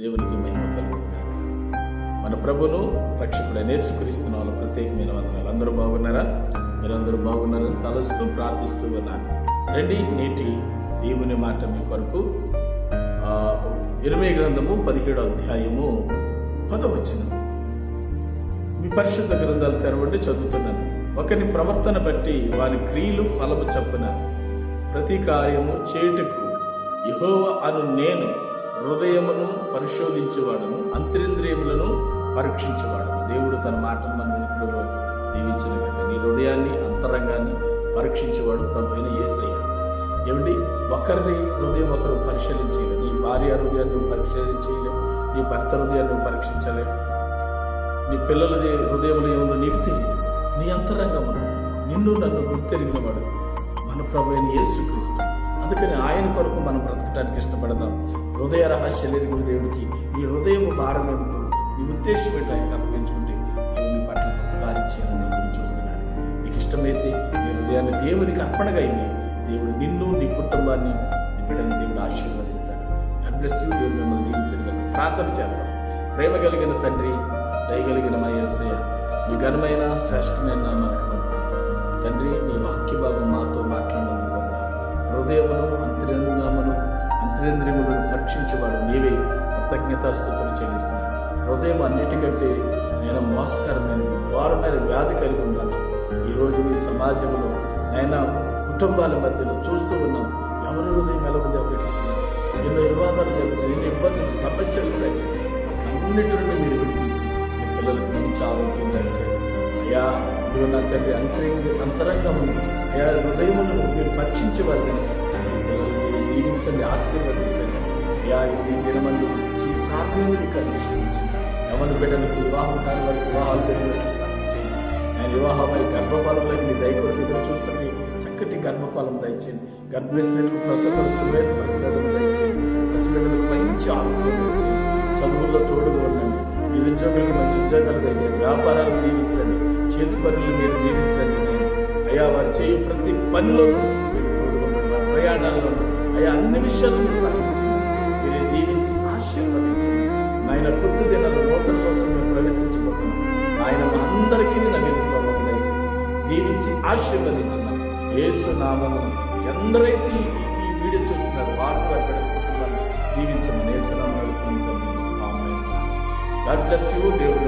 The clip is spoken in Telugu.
దేవునికి మహిమ కలుగుతుంది మన ప్రభును రక్షకుడు యేసుక్రీస్తు వాళ్ళు ప్రత్యేకమైన వందనాలు. అందరూ బాగున్నారా? మీరందరూ బాగున్నారని తలుస్తూ ప్రార్థిస్తూ ఉన్నారు. రండి నేటి దేవుని మాట మీ కొరకు. ఆ, ఇరవై గ్రంథము పదిహేడు అధ్యాయము పదవచ్చిన మీ పరిశుద్ధ గ్రంథాలు తెరవండి చదువుతున్నాను. ఒకని ప్రవర్తన బట్టి వారి క్రియలు ఫలము చప్పున ప్రతి కార్యము చేయుటకు యహోవ అను నేను హృదయమును పరిశోధించేవాడను అంతరింద్రియములను పరీక్షించేవాడను. దేవుడు తన మాటను మన వెనుకలో దీవించిన నీ హృదయాన్ని అంతరంగాన్ని పరీక్షించేవాడు ప్రభు అయిన యేసయ్య ఏమిటి ఒకరిని హృదయం ఒకరు పరిశీలించలేదు నీ భార్య హృదయాన్ని నువ్వు పరిశీలించలేవు నీ భర్త హృదయాన్ని నువ్వు పరీక్షించలేవు నీ పిల్లల హృదయంలో ఏముందో నీకు తెలియదు నీ అంతరంగమును నిన్ను నన్ను గుర్తెరిగిన వాడు మన ప్రభు అయిన యేసుక్రీస్తు. అందుకని ఆయన కొరకు మనం బ్రతకడానికి ఇష్టపడదాం. హృదయ రహస్య ఎరుగుడు దేవుడికి నీ హృదయం భారం ఉంటూ నీ ఉద్దేశం ఏంటో ఆయనకు అప్పగించుకుంటే దేవుని పట్ల ఉపకారం ఎదురు చూస్తున్నాడు నీకు ఇష్టమైతే నీ హృదయాన్ని దేవునికి అర్పణగా అయింది దేవుడు నిన్ను నీ కుటుంబాన్ని నీ బిడ్డని దేవుడు ఆశీర్వదిస్తాడు. God దేవుడు మిమ్మల్ని దీవించగలరు ప్రార్థన చేద్దాం. ప్రేమ కలిగిన తండ్రి దయగలిగిన మా యేసయ్య మీ ఘనమైన శ్రేష్టమైన మనకు తండ్రి మీ వాక్య భాగం మాతో మాట్లాడినందుకు హృదయమును అంతరంగమును అంతరేంద్రియములను పరీక్షించేవాడు నీవే. కృతజ్ఞతాస్థుతులు చెల్లిస్తున్నాను. హృదయం అన్నిటికంటే నేను మోసకరమైన ఘోరమైన వ్యాధి కలిగి ఉన్నాను. ఈరోజు ఈ సమాజంలో ఆయన కుటుంబాల మధ్యలో చూస్తూ ఉన్నాం ఎవరి హృదయం ఎలా ఎవరికి ఎన్నో వివాదాలు జరుగుతాయి ఎన్నో ఇబ్బందులు ప్రపంచంలో ఉంటాయి అన్నిటి నుండి మీరు విడిపించి మీ పిల్లలకు మంచి ఆరోగ్యం దయచేయండి. అయ్యా ఇదిగో నా తండ్రి అంతరంగ అంతరంగం అయ్యా హృదయమును మీరు పరీక్షించేవారు దీవించండి ఆశీర్వదించండి. అయ్యా ఈ దినమందు ఈ ప్రార్థనని కండిషనించి ఎవరి బిడ్డలకు వివాహం కాని వారి వివాహాలు జరిగినట్టు సాధించండి. ఆయన వివాహమై గర్భఫలంలో మీ దయకొడుకుగా చూస్తుంది చక్కటి గర్భఫలం దయచేయండి. గర్భశ్రీలకు ప్రసవం సువేద ప్రసవం దయచేయండి. పసిబిడ్డలకు మంచి ఆరోగ్యం చదువుల్లో తోడుగా ఉండండి. నిరుద్యోగులకు మంచి ఉద్యోగాలు దయచేయండి. వ్యాపారాలు జీవించండి. చేతి పనులు మీరు దీవించండి అయ్యా వారు చేయు ప్రతి పనిలో మీరు తోడుగా ప్రయాణాల్లో అయ్యా అన్ని విషయాలను సాధించండి. మీరు దీవించి ఆశీర్వదించండి. ఆయన పుట్టు దినాలు నూతన కోసం మేము ప్రవేశించబోతున్నాం. ఆయన మా అందరికీ నవీన స్వభావం దయచేసి దీవించి ఆశీర్వదించిన యేసు నామము ఎందరైతే ఈ వీడియో చూస్తున్నారు వారు అక్కడ కుటుంబాన్ని దీవించమని యేసు నామం గాడ్ బ్లెస్ యూ. దేవుడు